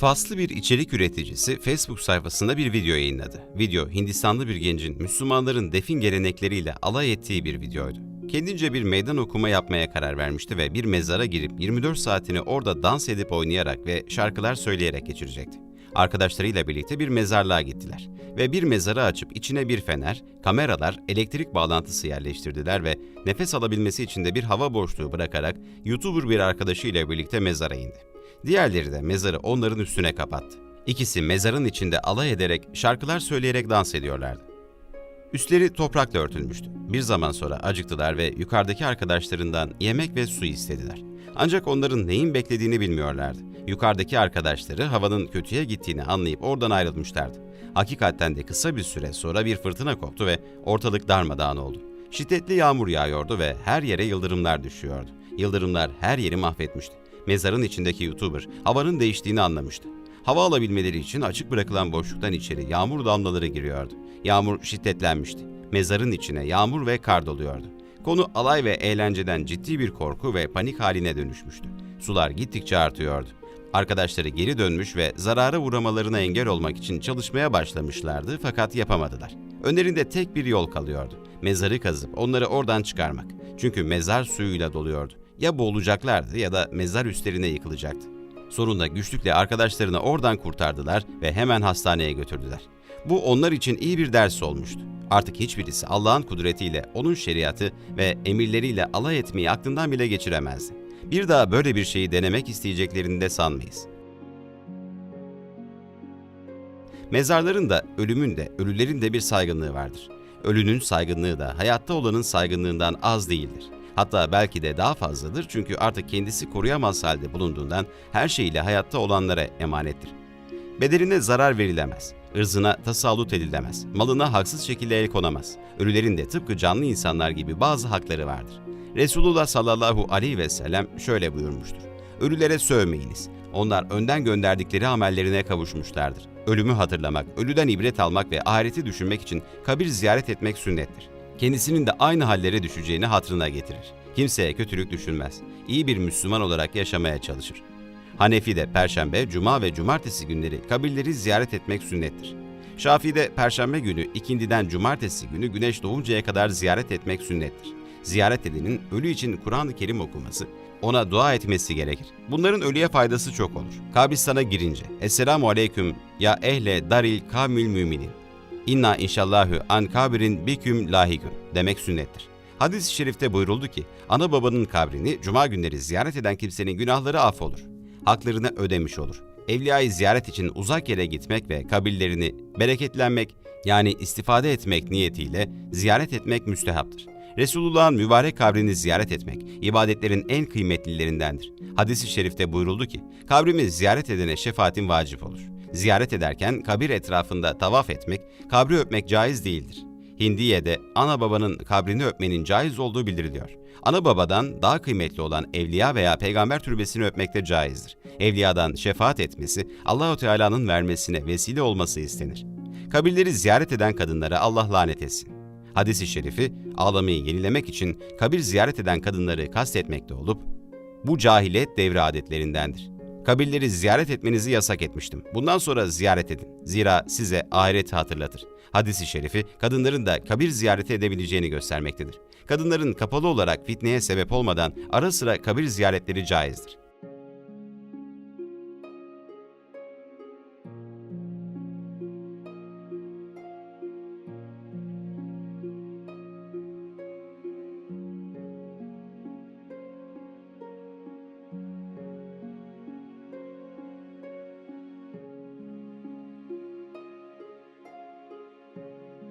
Faslı bir içerik üreticisi Facebook sayfasında bir video yayınladı. Video, Hindistanlı bir gencin Müslümanların defin gelenekleriyle alay ettiği bir videoydu. Kendince bir meydan okuma yapmaya karar vermişti ve bir mezara girip 24 saatini orada dans edip oynayarak ve şarkılar söyleyerek geçirecekti. Arkadaşlarıyla birlikte bir mezarlığa gittiler ve bir mezarı açıp içine bir fener, kameralar, elektrik bağlantısı yerleştirdiler ve nefes alabilmesi için de bir hava boşluğu bırakarak YouTuber bir arkadaşıyla birlikte mezara indi. Diğerleri de mezarı onların üstüne kapattı. İkisi mezarın içinde alay ederek şarkılar söyleyerek dans ediyorlardı. Üstleri toprakla örtülmüştü. Bir zaman sonra acıktılar ve yukarıdaki arkadaşlarından yemek ve su istediler. Ancak onların neyin beklediğini bilmiyorlardı. Yukarıdaki arkadaşları havanın kötüye gittiğini anlayıp oradan ayrılmışlardı. Hakikaten de kısa bir süre sonra bir fırtına koptu ve ortalık darmadağın oldu. Şiddetli yağmur yağıyordu ve her yere yıldırımlar düşüyordu. Yıldırımlar her yeri mahvetmişti. Mezarın içindeki YouTuber havanın değiştiğini anlamıştı. Hava alabilmeleri için açık bırakılan boşluktan içeri yağmur damlaları giriyordu. Yağmur şiddetlenmişti. Mezarın içine yağmur ve kar doluyordu. Konu alay ve eğlenceden ciddi bir korku ve panik haline dönüşmüştü. Sular gittikçe artıyordu. Arkadaşları geri dönmüş ve zarara uğramalarına engel olmak için çalışmaya başlamışlardı fakat yapamadılar. Önlerinde tek bir yol kalıyordu. Mezarı kazıp onları oradan çıkarmak. Çünkü mezar suyuyla doluyordu. Ya boğulacaklardı ya da mezar üstlerine yıkılacaktı. Sonunda güçlükle arkadaşlarını oradan kurtardılar ve hemen hastaneye götürdüler. Bu onlar için iyi bir ders olmuştu. Artık hiçbirisi Allah'ın kudretiyle, onun şeriatı ve emirleriyle alay etmeyi aklından bile geçiremezdi. Bir daha böyle bir şeyi denemek isteyeceklerini de sanmayız. Mezarların da, ölümün de, ölülerin de bir saygınlığı vardır. Ölünün saygınlığı da hayatta olanın saygınlığından az değildir. Hatta belki de daha fazladır çünkü artık kendisi koruyamaz halde bulunduğundan her şeyiyle hayatta olanlara emanettir. Bedeline zarar verilemez, ırzına tasallut edilemez, malına haksız şekilde el konamaz. Ölülerin de tıpkı canlı insanlar gibi bazı hakları vardır. Resulullah sallallahu aleyhi ve sellem şöyle buyurmuştur. Ölülere sövmeyiniz. Onlar önden gönderdikleri amellerine kavuşmuşlardır. Ölümü hatırlamak, ölüden ibret almak ve ahireti düşünmek için kabir ziyaret etmek sünnettir. Kendisinin de aynı hallere düşeceğini hatırına getirir. Kimseye kötülük düşünmez. İyi bir Müslüman olarak yaşamaya çalışır. Hanefi de perşembe, cuma ve cumartesi günleri kabirleri ziyaret etmek sünnettir. Şafii'de perşembe günü ikindiden cumartesi günü güneş doğuncaya kadar ziyaret etmek sünnettir. Ziyaret edenin ölü için Kur'an-ı Kerim okuması, ona dua etmesi gerekir. Bunların ölüye faydası çok olur. Kabristan'a girince, Esselamu Aleyküm ya ehle daril kamül müminin. İnna inşallahü an kabirin biküm lahiküm demek sünnettir. Hadis-i şerifte buyuruldu ki, ana babanın kabrini cuma günleri ziyaret eden kimsenin günahları affolur. Haklarını ödemiş olur. Evliyayı ziyaret için uzak yere gitmek ve kabirlerini bereketlenmek yani istifade etmek niyetiyle ziyaret etmek müstehaptır. Resulullah'ın mübarek kabrini ziyaret etmek ibadetlerin en kıymetlilerindendir. Hadis-i şerifte buyuruldu ki, kabrimi ziyaret edene şefaatin vacip olur. Ziyaret ederken kabir etrafında tavaf etmek, kabri öpmek caiz değildir. Hindiye'de ana babanın kabrini öpmenin caiz olduğu bildiriliyor. Ana babadan daha kıymetli olan evliya veya peygamber türbesini öpmek de caizdir. Evliyadan şefaat etmesi, Allahu Teala'nın vermesine vesile olması istenir. Kabirleri ziyaret eden kadınlara Allah lanet etsin. Hadis-i şerifi ağlamayı yenilemek için kabir ziyaret eden kadınları kastetmekte olup bu cahiliyet devri adetlerindendir. Kabirleri ziyaret etmenizi yasak etmiştim. Bundan sonra ziyaret edin. Zira size ahireti hatırlatır. Hadis-i şerifi kadınların da kabir ziyareti edebileceğini göstermektedir. Kadınların kapalı olarak fitneye sebep olmadan ara sıra kabir ziyaretleri caizdir.